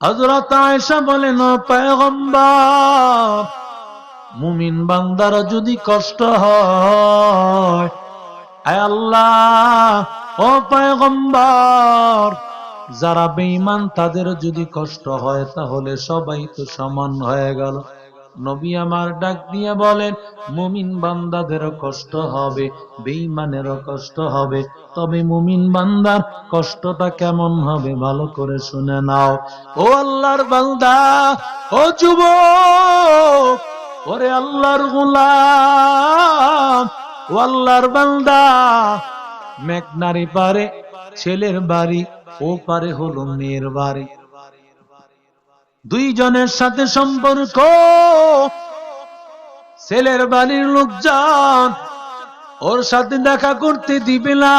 হজরত আয়সা বলেন মুমিন বান্দার যদি কষ্ট হয় আল্লাহ, ও পয়গম্বর, যারা বেঈমান তাদের যদি কষ্ট হয়, তাহলে সবাই তো সমান হয়ে গেল। নবী আমার ডাক দিয়ে বলেন, মুমিন বান্দাদেরও কষ্ট হবে, বেঈমানেরও কষ্ট হবে। তবে মুমিন বান্দার কষ্টটা কেমন হবে ভালো করে শুনে নাও। ও আল্লাহর বান্দা, ও যুবক, ওরে আল্লাহর গোলাম, ও আল্লাহর বান্দা মেঘনারি পারে, ছেলের বাড়ি, ও পারে হলো মেয়ের বাড়ি। দুইজনের সাথে সম্পর্ক। ছেলের বাড়ির লোকজন ওর সাথে দেখা করতে দিবে না।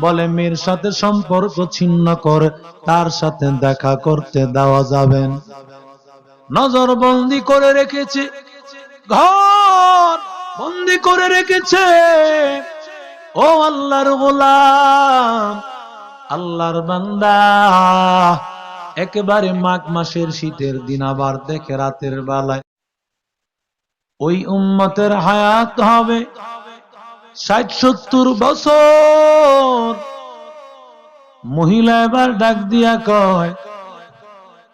বলে, মেয়ের সাথে সম্পর্ক ছিন্ন করে, তার সাথে দেখা করতে দেওয়া যাবেন। নজর বন্দি করে রেখেছে ঘর, বন্দি করে রেখেছে। ও আল্লাহর গোলাম, আল্লাহর বান্দা একেবারে মাঘ মাসের শীতের দিন আবার দেখে রাতের বেলায়। ওই উম্মতের হায়াত হবে ষাট সত্তর বছর। মহিলা এবার ডাক দিয়া কয়,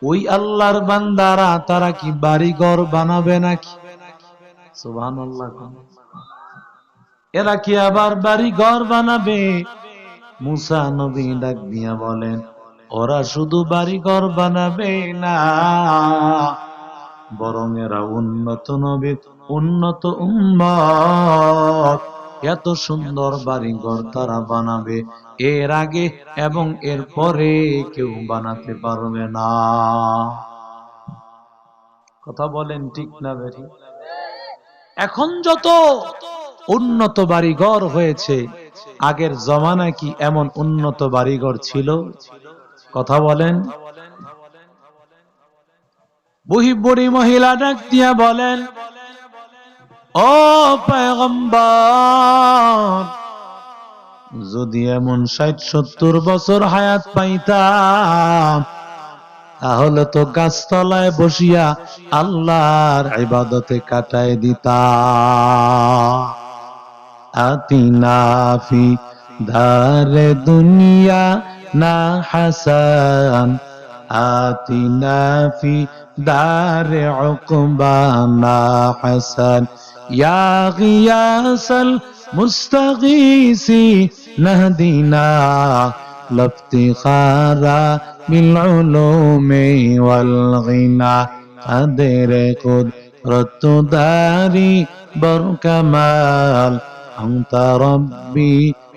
ওই আল্লাহর বান্দারা তারা কি বাড়ি ঘর বানাবে নাকি? এরা কি আবার বাড়ি ঘর বানাবে? মুসা নবী ডাক দিয়া বলেন ওরা শুধু বাড়ি ঘর বানাবে না, বরং এরা উন্নত নবী, উন্নত উম্মত। এত সুন্দর বাড়ি ঘর তারা বানাবে, এর আগে এবং এর পরে কেউ বানাতে পারবে না। কথা বলেন ঠিক না বেরি এখন যত উন্নত বাড়িঘর হয়েছে, আগের জমানায় কি এমন উন্নত বাড়িঘর ছিল? কথা বলেন। বহি বুড়ি মহিলা ডাক দিয়া বলেন ও পয়গম্বর যদি এমন ষাট সত্তর বছর হায়াত পাইতাম তাহলে তো গাছতলায় বসিয়া আল্লাহর ইবাদতে কাটায় দিতা আতিনাফি ধারে দুনিয়া نا حسان آتنا في دار عقبانا حسن. يا غياث المستغيث نهدنا لافتخارا بالعلوم والغنى. قدر قدرة داري بركمال أنت ربي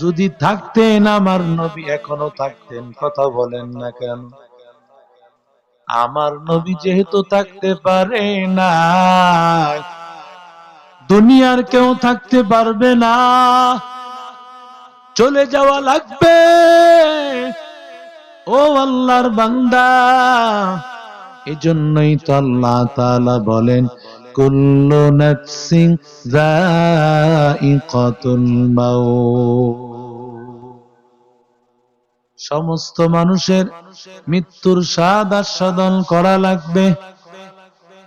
যদি থাকতেন আমার নবী, এখনও থাকতেন, কথা বলেন না কেন? আমার নবী যেহেতু থাকতে পারে না, দুনিয়ার কেউ থাকতে পারবে না। চলে যাওয়া লাগবে। ও আল্লাহর বান্দা, এজন্যই তো আল্লাহ তাআলা বলেন কুল্লু নাফসিন যায়িকাতুল মাউত। সমস্ত মানুষের মৃত্যুর স্বাদ আস্বাদন করা লাগবে।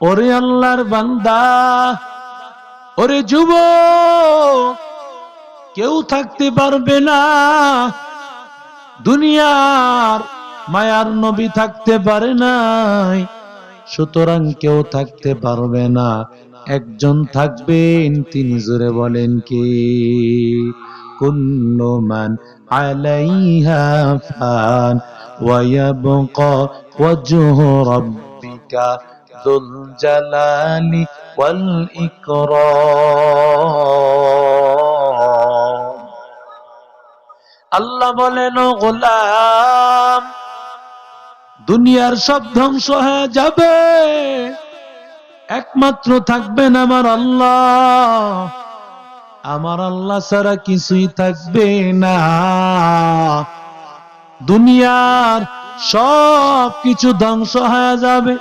ওরে আল্লাহর বান্দা, ওরে যুব কেউ থাকতে পারবে না। দুনিয়ার মায়ার নবী থাকতে পারে নাই। সুতরাং কেউ থাকতে পারবে না। একজন থাকবেন, তিনি জোরে বলেন কি? কুল্লু মান আলাইহা ফান আল্লাহ বলেন গোলাম দুনিয়ার সব ধ্বংস হয়ে যাবে। একমাত্র থাকবেন আমার আল্লাহ। আমার আল্লাহ ছাড়া কিছুই থাকবে না। দুনিয়ার সব কিছু ধ্বংস হয়ে যাবে।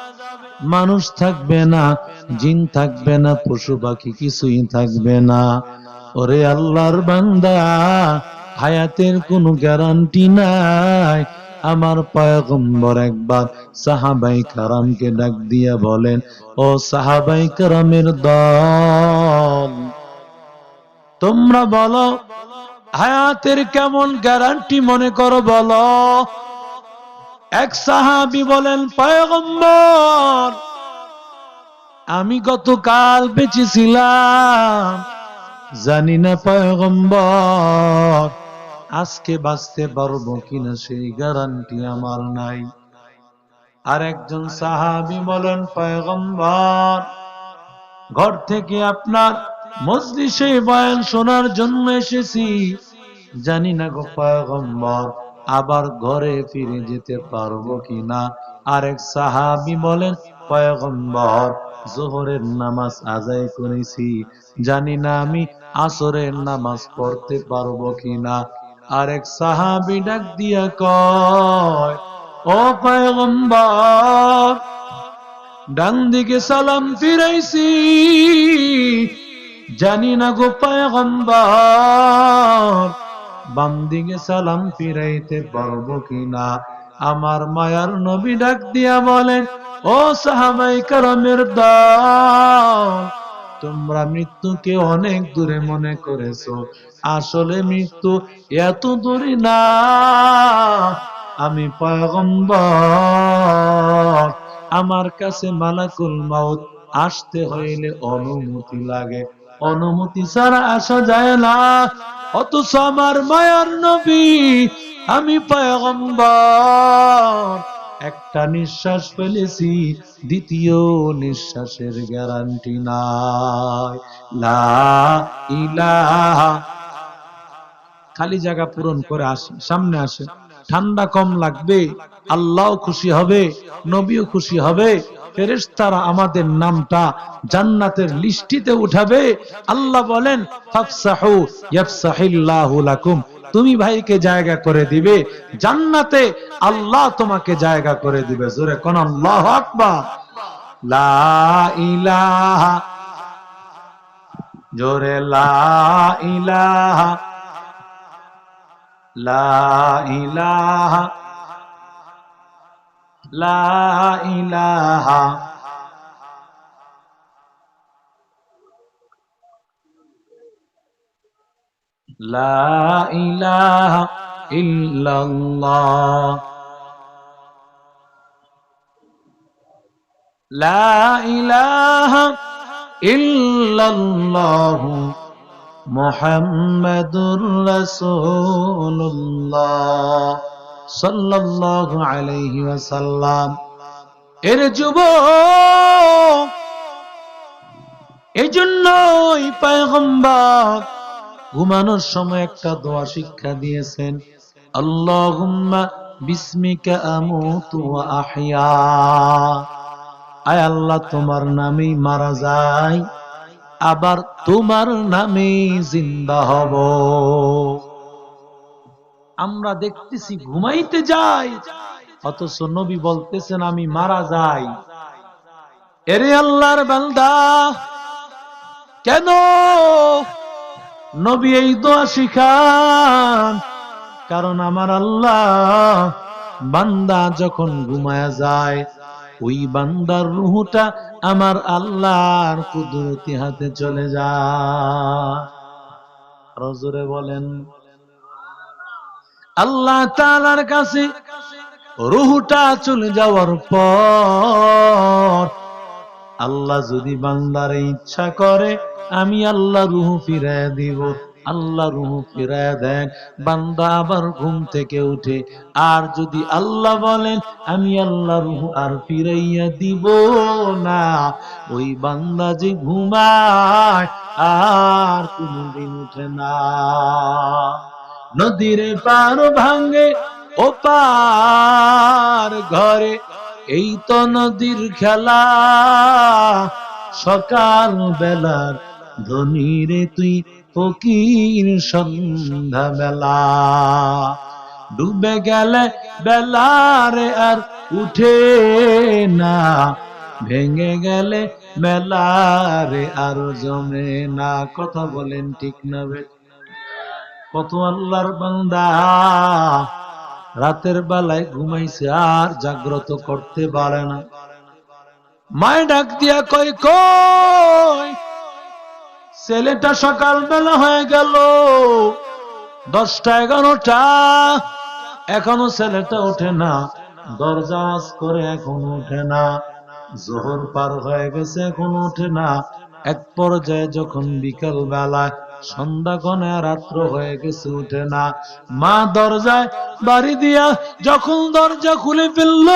মানুষ থাকবে না, জিন থাকবে না, পশু পাখি কিছুই থাকবে না। ওরে আল্লাহর বান্দা, হায়াতের কোনো গ্যারান্টি নাই। আমার পয়গম্বর একবার সাহাবাই কারামকে ডাক দিয়া বলেন, ও সাহাবাই কারামের দল, তোমরা বলো, হায়াতের কেমন গ্যারান্টি মনে করো বলো? এক সাহাবি বলেন, পয়গম্বর, আমি গতকাল বেঁচেছিলাম, জানি না পয়গম্বর আজকে বাঁচতে পারব কিনা সেই গ্যারান্টি আমার নাই। আর একজন সাহাবি বলেন, পয়গম্বর, ঘর থেকে আপনার মজলিসে বয়ান শোনার জন্য এসেছি। জানি না গো পয়গম্বর, আবার ঘরে ফিরে যেতে পারব কিনা? আরেক সাহাবি বলেন, পয়গম্বর, জোহরের নামাজ আদায় করেছি। জানি না আমি আসরের নামাজ পড়তে পারব কিনা? আরেক সাহাবি ডাক দিয়া কয়, ও পয়গম্বর, ডান দিকে সালাম ফিরাইছি। জানি না গো পয়গম্বর, বাম দিকে সালাম ফিরাইতে পারব কিনা? আমার মায়ার নবী ডাক দিয়া বলেন ও সাহাবাই কারামের দল তোমরা মৃত্যুকে অনেক দূরে মনে করেছ। আসলে মৃত্যু এত দূরে না। আমি পয়গম্বর, আমার কাছে মালাকুল মাউত, আসতে হইলে অনুমতি লাগে। অনুমতি ছাড়া আসা যায় না। অথচ আমার মায়ার নবী, আমি পয়গম্বর। একটা নিঃশ্বাস ফেলেছি, দ্বিতীয় নিঃশ্বাসের গ্যারান্টি নাই। লা ইলাহা। খালি জায়গা পূরণ করে আসে, সামনে আসে। ঠান্ডা কম লাগবে, আল্লাহ খুশি হবে, নবীও খুশি হবে, ফেরেশতারা আমাদের নামটা জান্নাতের লিস্টিতে উঠাবে। আল্লাহ বলেন, ফাফসাহু ইয়াফসাহিল্লাহু লাকুম। তুমি ভাইকে জায়গা করে দিবে, জান্নাতে আল্লাহ তোমাকে জায়গা করে দিবে। জোরে কোন আল্লাহ আকবার। জোরে লা ইলাহা। লা ইলাহা। লা ইলাহা ইল্লাল্লাহ। লা ইলাহা ইল্লাল্লাহ মুহাম্মাদুর রাসূলুল্লাহ সাল্লাল্লাহু আলাইহি ওয়াসাল্লাম। এর যুবক এই জন্যই পয়গম্বর ঘুমানোর সময় একটা দোয়া শিক্ষা দিয়েছেন, আল্লাহুম্মা বিসমিকা আমুতু ওয়া আহইয়া আয় আল্লাহ, তোমার নামেই মারা যায়, আবার তোমার নামেই জিন্দা হব। আমরা দেখতেছি ঘুমাইতে যাই, অথচ নবী বলতেছেন, আমি মারা যাই। এরে আল্লাহর বান্দা, কেন নবী এই দোয়া শিখান। কারণ আমার আল্লাহ বান্দা যখন ঘুমায়া যায়, ওই বান্দার রুহুটা আমার আল্লাহর কুদরতি হাতে চলে যায়। বলেন। আল্লাহ তালার কাছে রুহুটা চলে যাওয়ার পর আল্লাহ যদি বান্দার ইচ্ছা করে, আমি আল্লাহ রুহু ফিরায় দিব। আল্লাহ রুহু ফিরায় দেন। বান্দা আবার ঘুম থেকে উঠে, আর যদি আল্লাহ বলেন, আমি আল্লাহ রুহু আর ফিরাইয়া দিব না, ওই বান্দা যে ঘুমায়, আর কোনদিন উঠে না। নদীর পার ভাঙ্গে ও পার ঘরে এই তো নদীর খেলা। সকাল বেলার ধনী রে তুই ফকির সন্ধ্যা বেলা। ডুবে গেলে বেলারে আর উঠে না। ভেঙে গেলে মেলারে আর জমে না। কথা বলেন ঠিক না কত আল্লাহর বান্দা। রাতের বেলায় ঘুমাইছে আর জাগ্রত করতে পারে না। মায় ডাক দিয়া কই কই, ছেলেটা সকাল বেলা হয়ে গেল। দশটা এগারোটা। এখনও ছেলেটা ওঠে না। দরজা করে এখনও ওঠে না। জোহর পার হয়ে গেছে, এখনও ওঠে না। এক পর্যায়ে যখন বিকাল বেলায় সন্ধ্যা গনে রাত্র হয়ে গেছে, উঠে না। মা দরজায় বাড়ি দিয়া যখন দরজা খুলে ফেলল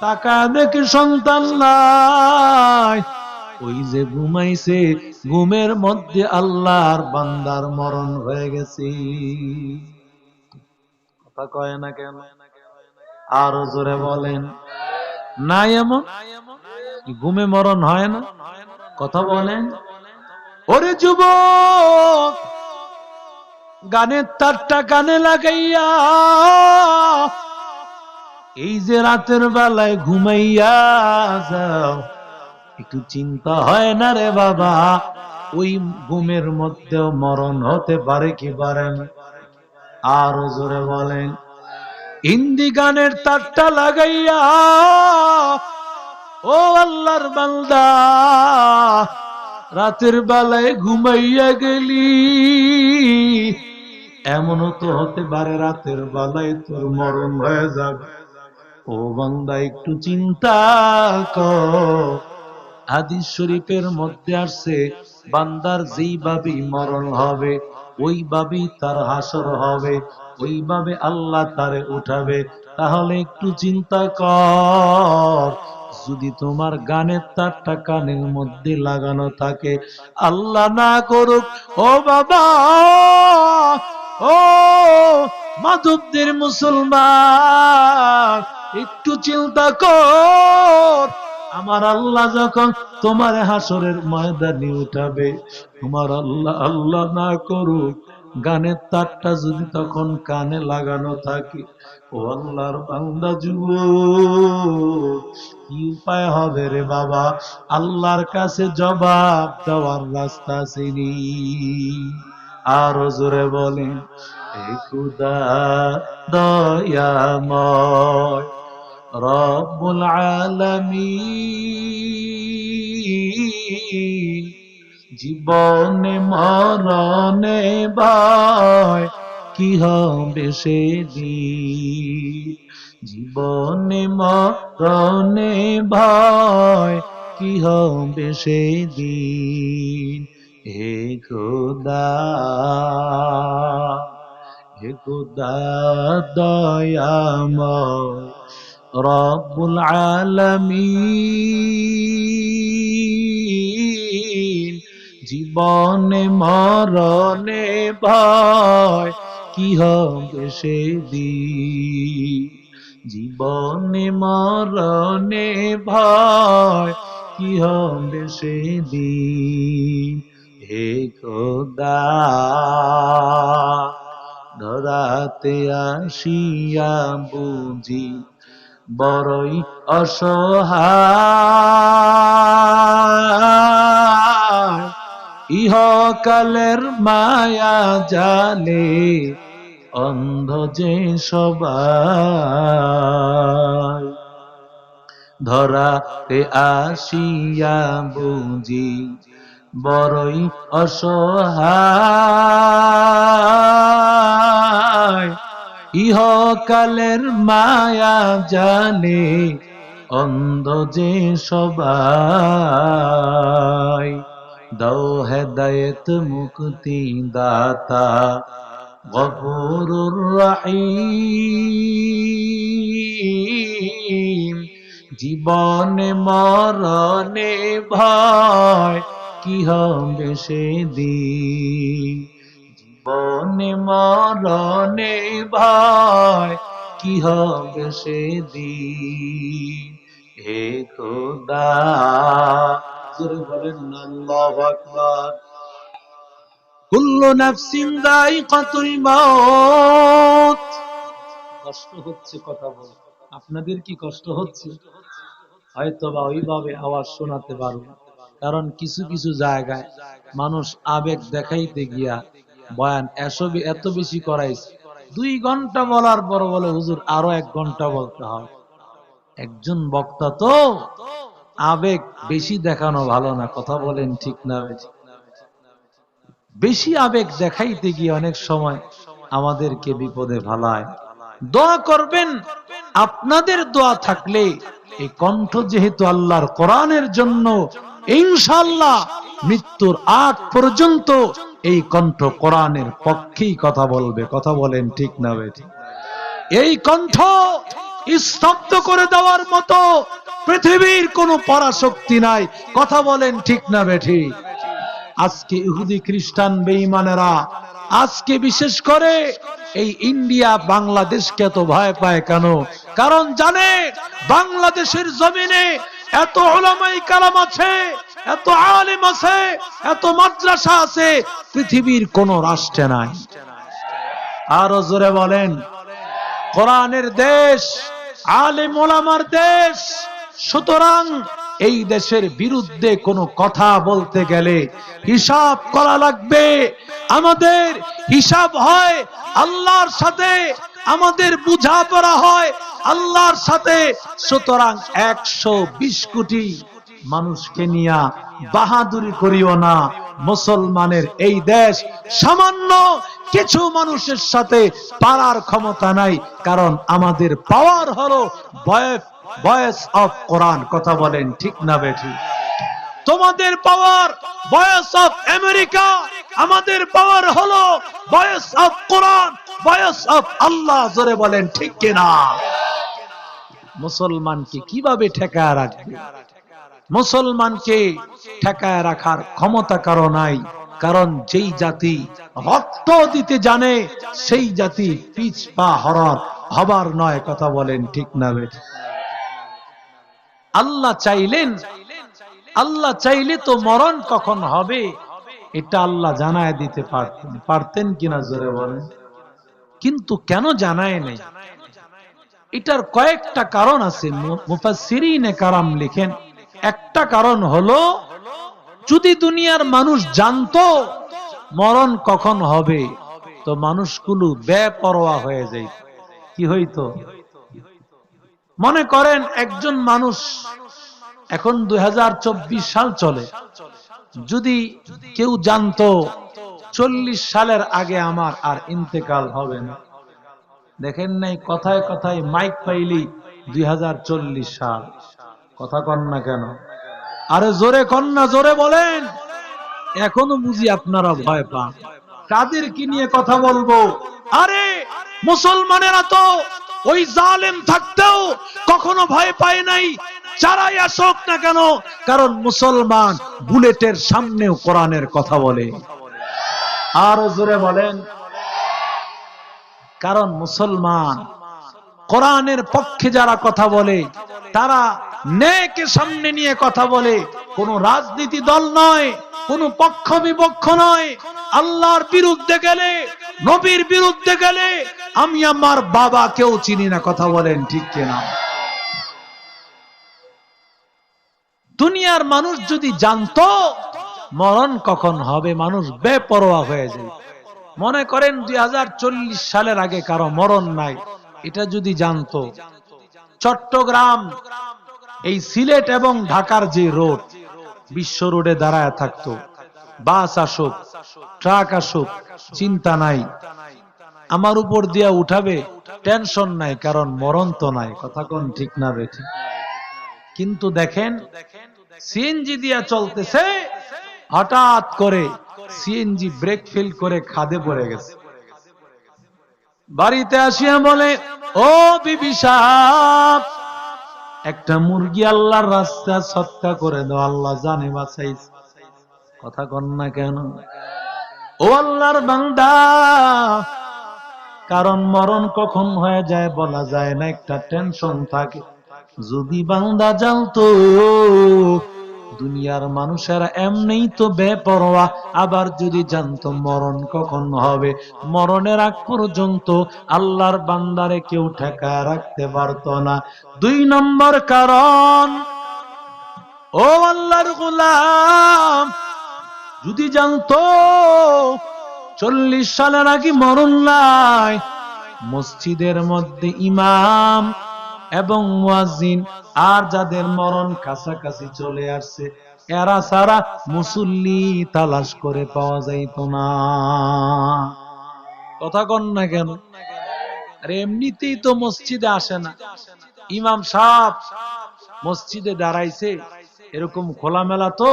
টাকা দেখে সন্তান নাই। ওই যে ঘুমাইছে, ঘুমের মধ্যে আল্লাহর বান্দার মরণ হয়ে গেছে। কথা কয় না কেন? আরও জোরে বলেন। নাই এমন? ঘুমে মরণ হয় না? কথা বলেন। ওরে যুবক, গানের তারটা কানে লাগাইয়া, এই যে রাতের বেলায় ঘুমাইয়া যাও, একটু চিন্তা হয় না রে বাবা, ওই ঘুমের মধ্যেও মরণ হতে পারে কি পারে না। আরও জোরে বলেন, হিন্দি গানের তারটা লাগাইয়া, ও আল্লাহর বান্দা রাতের বেলায় ঘুমাইয়া গেলি। এমনও তো হতে পারে রাতের বেলায় তোর মরণ হয়ে যাবে। ও বান্দা, একটু চিন্তা কর। শরীফের মধ্যে আসছে, বান্দার যেই ভাবেই মরণ হবে, ওই ভাবেই তার হাসর হবে ওইভাবে আল্লাহ তারে উঠাবে। তাহলে একটু চিন্তা কর। যদি তোমার গানের তারটা কানের মধ্যে লাগানো থাকে, আল্লাহ না করুক, ও বাবা, ও মাধবদের মুসলমান, একটু চিন্তা কর। আমার আল্লাহ যখন তোমার হাসরের ময়দানে উঠাবে, তোমার আল্লাহ আল্লাহ না করুক গানের তারটা যদি তখন কানে লাগানো থাকে, ও আল্লাহর বান্দা যুব কি উপায় হবে রে বাবা? আল্লাহর কাছে জবাব দেওয়ার রাস্তা চিনি আরও জোরে বলেন রব্বুল আলামিন। জীবনে মরণে ভয়, কি হবে সেদিন? জীবনে মরণে ভয়, কি হবে সেদিন? হে খোদা হে খোদা, দয়াময়, রব্বুল আলামিন। জীবনে মরণে ভয়, কি হবে সেদিন? জীবনে মরণে ভয়, কি হবে সেদিন? হে খোদা ধরাতে আসিয়া বুঝি, বড়ই অসহায়। ইহকালের মায়া জালে, অন্ধ যে সবাই। ধরাতে আসিয়া বুঝি, বড়ই অসহায়। ইহকালের মায়া জানে অন্ধ যে সবাই। দাও হেদায়েত মুক্তি দাতা, গফুরুর রহিম। জীবনে মরণে ভয়, কি হবে সেদিন? জীবনে মরণে ভয়, কি হবে সেদিন? হে খোদা জোরে বলেন আল্লাহু আকবার। কুল্লু নাফসিন যায়িকাতুল মাউত। কষ্ট হচ্ছে কথা বল। আপনাদের কি কষ্ট হচ্ছে? হয়তো বা ওইভাবে আওয়াজ শোনাতে পারব কারণ কিছু কিছু জায়গায় মানুষ আবেগ দেখাইতে গিয়া বয়ান এসবই এত বেশি করাইছে। দুই ঘণ্টা বলার পর বলে হুজুর আরও এক ঘণ্টা বলতে হবে একজন বক্তা তো আবেগ বেশি দেখানো ভালো না, কথা বলেন ঠিক না বেশি আবেগ দেখাইতে গিয়ে অনেক সময় আমাদেরকে বিপদে ফালায়। দোয়া করবেন, আপনাদের দোয়া থাকলে এই কণ্ঠ যেহেতু আল্লাহর কোরআনের জন্য ইনশাল্লাহ মৃত্যুর আগ পর্যন্ত এই কণ্ঠ কোরআনের পক্ষেই কথা বলবে, কথা বলেন ঠিক না এই কণ্ঠ স্তব্ধ করে দেওয়ার মতো পৃথিবীর কোনো পরাশক্তি নাই। কথা বলেন ঠিক না বেঠি? আজকে ইহুদি খ্রিস্টান বেঈমানেরা আজকে বিশেষ করে এই ইন্ডিয়া, বাংলাদেশকে এত ভয় পায় কেন? কারণ জানে বাংলাদেশের জমিনে এত ওলামাই কালাম আছে, এত আলেম আছে, এত মাদ্রাসা আছে, পৃথিবীর কোন রাষ্ট্রে নাই। আরও জোরে বলেন, কোরআনের দেশ আলেম মোলামার দেশ। সুতরাং এই দেশের বিরুদ্ধে কোনো কথা বলতে গেলে হিসাব করা লাগবে। আমাদের হিসাব হয় আল্লাহর সাথে, আমাদের বোঝাপড়া হয় আল্লাহর সাথে। সুতরাং একশো বিশ কোটি মানুষকে নিয়া বাহাদুরি করিও না। মুসলমানের এই দেশ সামান্য কিছু মানুষের সাথে পারার ক্ষমতা নাই, কারণ আমাদের পাওয়ার হলো ভয়েস অফ কোরআন কথা বলেন, ঠিক না বেঠি? তোমাদের পাওয়ার ভয়েস অফ আমেরিকা আমাদের পাওয়ার হলো voice of Quran voice of Allah, জোরে বলেন, ঠিক কিনা? মুসলমানকে কীভাবে ঠেকায় রাখবে? মুসলমানকে ঠেকায় রাখার ক্ষমতা কারও নাই। কারণ যেই জাতি রক্ত দিতে জানে, সেই জাতি পিছ পা হরর হবার নয় কথা বলেন ঠিক না আল্লাহ চাইলেন, আল্লাহ চাইলে তো মরণ কখন হবে, এটা আল্লাহ জানায় দিতে পারতেন। পারতেন কিনা জোরে বলেন। কিন্তু কেন জানায় নাই? এটার কয়েকটা কারণ আছে। মুফাসসিরিনে কারাম লিখেন একটা কারণ হলো, যদি দুনিয়ার মানুষ জানতো মরণ কখন হবে, তো মানুষগুলো বেপরোয়া হয়ে যায় কি হইতো? মনে করেন একজন মানুষ এখন দুই হাজার চব্বিশ সাল চলে। যদি কেউ জানতো চল্লিশ সালের আগে আমার আর ইন্তেকাল হবে না। দেখেন নাই, কথায় কথায় মাইক পাইলি দুই হাজার চল্লিশ সাল। কথা কন না কেন? আরে জোরে কন্যা জোরে বলেন। এখনও বুঝি আপনারা ভয় পান। কাদেরকে নিয়ে কথা বলব? আরে, মুসলমানেরা তো ওই জালেম থাকতেও কখনো ভয় পায় নাই। যারাই আসুক না কেন, কারণ মুসলমান বুলেটের সামনেও কোরআনের কথা বলে। আর জোরে বলেন। কারণ মুসলমান কোরআনের পক্ষে যারা কথা বলে, তারা ন্যায়কে সামনে নিয়ে কথা বলে। কোন রাজনীতি দল নয়, কোন পক্ষ বিপক্ষ নয়। আল্লাহর বিরুদ্ধে গেলে, নবীর বিরুদ্ধে গেলে আমি আমার বাবা কেউ চিনি না, কথা বলেন ঠিক কিনা। দুনিয়ার মানুষ যদি জানতো, মরণ কখন হবে? মানুষ বেপরোয়া হয়ে যায়। মনে করেন দুই হাজার চল্লিশ সালের আগে কারও মরণ নাই। এটা যদি জানতো, চট্টগ্রাম এই সিলেট এবং ঢাকার যে রোড, বিশ্ব রোডে দাঁড়ায় থাকতো। বাস আসুক, ট্রাক আসুক, চিন্তা নাই। আমার উপর দিয়া উঠাবে, টেনশন নাই, কারণ মরণ তো নাই। কথা কোন ঠিক না বেঠি কিন্তু দেখেন, সিএনজি দিয়া চলতেছে, হঠাৎ করে সিএনজি ব্রেক ফেল করে খাদে পড়ে গেছে। বাড়িতে আসিয়া বলে, ও বিবি সাহেব একটা মুরগি আল্লাহর রাস্তা সৎকা করে দাও, আল্লাহ জানে বাঁচাইছে। কথা কন না কেন? ও আল্লাহর বান্দা, কারণ মরণ কখন হয়ে যায় বলা যায় না, একটা টেনশন থাকে। যদি বান্দা জানতো দুনিয়ার মানুষেরা এমনিই তো বেপরোয়া। আবার যদি জানতো মরণ কখন হবে, মরণের আগ পর্যন্ত আল্লাহর বান্দারে কেউ ঠেকা রাখতে পারতো না। দুই নম্বর কারণ, ও আল্লাহর গোলাম, যদি জানতো চল্লিশ সালের আগে মরণ নাই, মসজিদের মধ্যে ইমাম এবং মুয়াজ্জিন আর যাদের মরণ কাছাকাছি চলে আসছে, এরা সারা মুসল্লি তালাশ করে পাওয়া যাইত না। কথা কন না কেন? আরে এমনিতেই তো মসজিদে আসে না। ইমাম সাহেব মসজিদে দাঁড়াইছে, এরকম খোলামেলা তো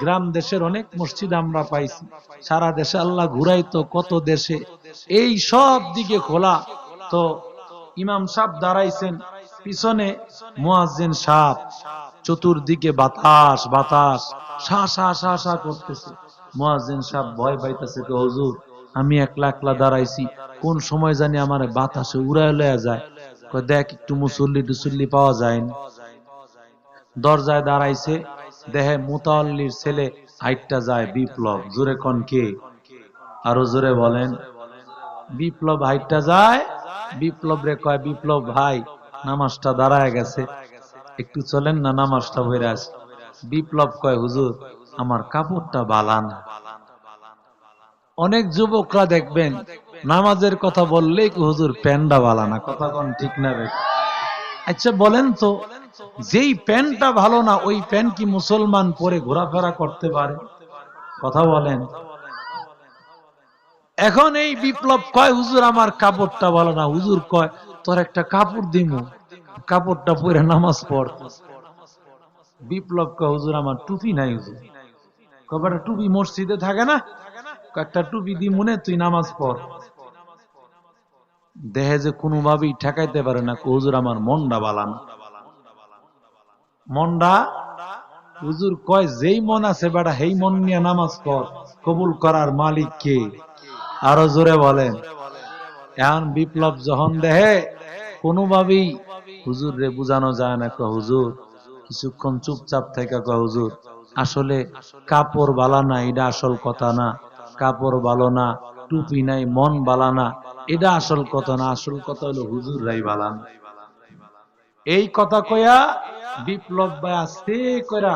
গ্রাম দেশের অনেক মসজিদ আমরা পাইছি। সারা দেশে আল্লাহ ঘুরাই তো কত দেশে। এই সব দিকে খোলা তো ইমাম সাহেব দাঁড়াইছেন পিছনে মুয়াজ্জিন সাহেব, চতুর্দিকে বাতাস বাতাস সা সা সা সা করতেছে। মুয়াজ্জিন সাহেব ভয় পাইতেছে কে হুজুর, আমি একলা একলা দাঁড়াইছি, কোন সময় জানি আমার বাতাসে উড়ায় লয়া যায়? কয়, দেখ, একটু মুসল্লি টুসল্লি পাওয়া যায় না দরজায় দাঁড়াইছে, দেহে মুতাল্লির ছেলে হাইটটা যায় বিপ্লব। জোরে কন কে? আরও জোরে বলেন। বিপ্লব হাইটটা যায়, বিপ্লব রে কয়, বিপ্লব ভাই নামাজটা দাঁড়ায় গেছে। একটু চলেন না, নামাজটা হয়ে আছে বিপ্লব কয়, হুজুর, আমার কাপড়টা বালান। অনেক যুবকরা দেখবেন, নামাজের কথা বললেই হুজুর প্যান্ডা বালানা। কথা কোন ঠিক না আচ্ছা বলেন তো, যেই প্যান্টটা ভালো না, ওই প্যান্ট কি মুসলমান পরে ঘোরাফেরা করতে পারে? কথা বলেন। এখন এই বিপ্লব কয়, হুজুর, আমার কাপড়টা ভালো না। হুজুর কয়, তোর একটা কাপড় দিমু। কাপড়টা পরে নামাজ পড়। বিপ্লব কয়, হুজুর, আমার টুপি নাই, হুজুর। কবারটা টুপি মসজিদে থাকে না? একটা টুপি দি মনে তুই নামাজ পড়। দেহে যে কোনোভাবেই ঠেকাইতে পারে না হুজুর, আমার মনটা বালানা মনটা, হুজুর কয়, যেই মন আছে, বেটা হেই মন নিয়ে নামাজ পড়। কবুল করার মালিক কে? আরও জোরে বলেন। এখন বিপ্লব যখন দেহে কোনোভাবেই হুজুর রে বুঝানো যায় না, কয়, হুজুর, কিছুক্ষণ চুপচাপ থেকে কয়, হুজুর, আসলে কাপড় বালা না, এটা আসল কথা না। কাপড় ভালো না, টুপি নাই, মন বালা না, এটা আসল কথা না। আসল কথা হলো হুজুর রাই বালা না। এই কথা কয়া বিপ্লব ভাই আস্তে করা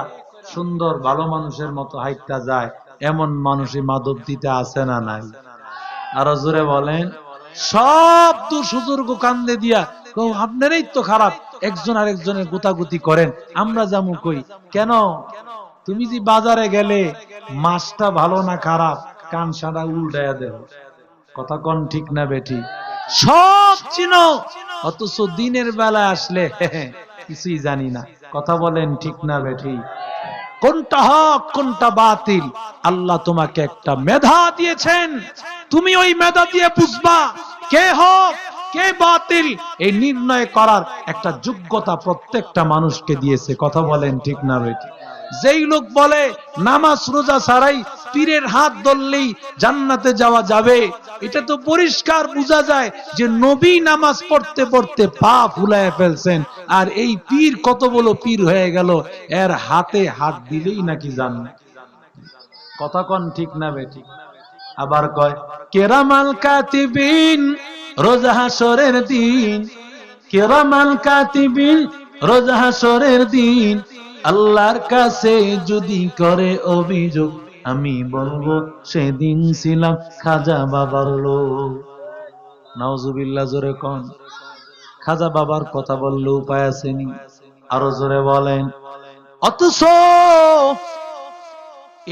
সুন্দর ভালো মানুষের মতো হাইটটা যায়। এমন মানুষই মাদক দিতে আসে না নাই। আরও জোরে বলেন। সব তো সুযোগ কান্দে দিয়া কও, আপনারাই তো খারাপ। একজন আর একজনের গুতাগুতি করেন। আমরা যামু কই? কেন? তুমি যে বাজারে গেলে মাছটা ভালো না খারাপ কান সাদা উল্টায়া দেব। কথা কন ঠিক না বেটি সব চিনো অথচ দিনের বেলায় আসলে কিছুই জানি না। কথা বলেন ঠিক না বেটি কোনটা হক কোনটা বাতিল? আল্লাহ তোমাকে একটা মেধা দিয়েছেন। তুমি ওই মেধা দিয়ে বুঝবা কে হক, কে বাতিল। এই নির্ণয় করার একটা যোগ্যতা প্রত্যেকটা মানুষকে দিয়েছে। কথা বলেন ঠিক না বেটি যেই লোক বলে, নামাজ রোজা ছাড়াই পীরের হাত ধরলেই জান্নাতে যাওয়া যাবে, এটা তো পরিষ্কার বোঝা যায় যে নবী নামাজ পড়তে পড়তে পা ফুলায় ফেলছেন। আর এই পীর কত বড় পীর হয়ে গেল, এর হাতে হাত দিলেই নাকি জান্নাত। কথা কন ঠিক না বেঠিক আবার কয়, কেরামাল কাতিবিন, রোজা হাসরের দিন। কেরামাল কাতিবিন, রোজা হাসরের দিন। আল্লাহর কাছে যদি করে অভিযোগ, আমি বলব, সেদিন ছিলাম খাজা বাবার লোক। নাউজুবিল্লাহ, জোরে কন। খাজা বাবার কথা বললে উপায় আসেনি আরও জোরে বলেন। অথচ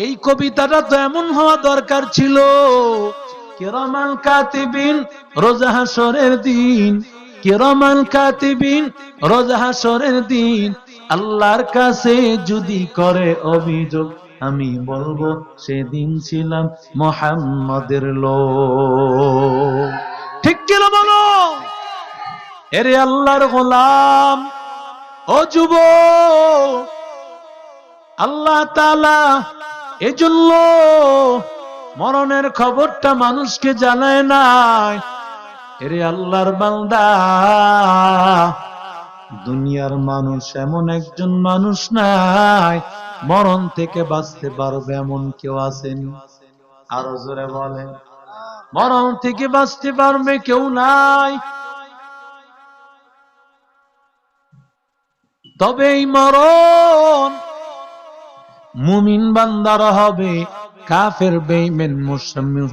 এই কবিতাটা তো এমন হওয়া দরকার ছিল। কেরমাল কাতিবিন রোজা হাসরের দিন, কেরমাল কাতিবিন রোজা হাসরের দিন, আল্লাহর কাছে যদি করে অভিযোগ, আমি বলব সেদিন ছিলাম মোহাম্মদের লোক। ঠিক ছিল বলো? এরে আল্লাহর গোলাম, ও যুব আল্লাহ তালা এজন্য মরণের খবরটা মানুষকে জানায় নাই। এরে আল্লাহর বান্দা, দুনিয়ার মানুষ এমন একজন মানুষ নাই, মরণ থেকে বাঁচতে পারবে এমন কেউ আছেন? আরও জোরে বলেন। মরণ থেকে বাঁচতে পারবে কেউ নাই। তবে এই মরণ মুমিন বান্দার হবে, কাফের বেইমেন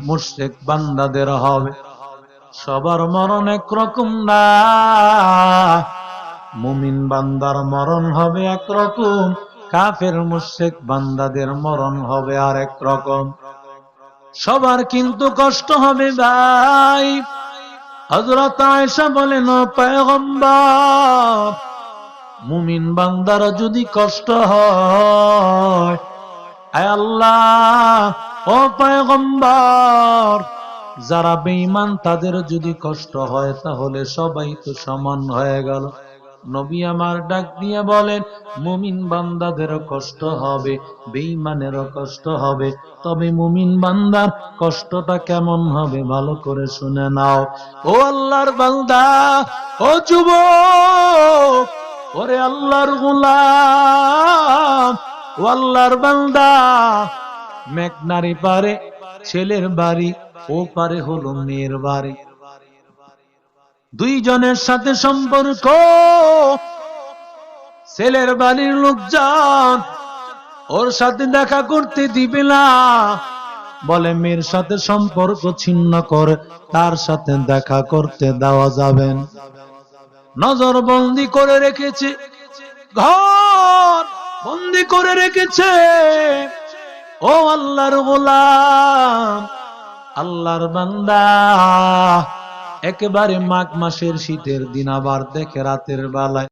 মুশরিক বান্দাদের হবে। সবার মরণ একরকম না, মুমিন বান্দার মরণ হবে একরকম কাফের মুশরিক বান্দাদের মরণ হবে আর এক রকম। সবার কিন্তু কষ্ট হবে ভাই। হযরত আয়েশা বলেন পয়গম্বর মুমিন বান্দার যদি কষ্ট হয় আল্লাহ, ও যারা বেঈমান, তাদের যদি কষ্ট হয়, তাহলে সবাই তো সমান হয়ে গেল। নবী আমার ডাক দিয়ে বলেন, মুমিন বান্দাদের কষ্ট হবে, বেঈমানেরও কষ্ট হবে। তবে মুমিন বান্দার কষ্টটা কেমন হবে, ভালো করে শুনে নাও। ও আল্লাহর বান্দা, ও যুবক ওরে আল্লাহর গোলাম, ও আল্লাহর বান্দা। মেঘনারি পারে, ছেলের বাড়ি, ও পারে হলো মেয়ের বাড়ি। দুইজনের সাথে সম্পর্ক, ছেলের বাড়ির লোকজন ওর সাথে দেখা করতে দিবে না। বলে মেয়ের সাথে সম্পর্ক ছিন্ন করে, তার সাথে দেখা করতে দেওয়া যাবেন নজর বন্দি করে রেখেছে। ঘর বন্দি করে রেখেছে। ও আল্লাহর গোলাম, আল্লাহর বান্দা, একেবারে মাঘ মাসের শীতের দিন আবার দেখে রাতের বেলায়।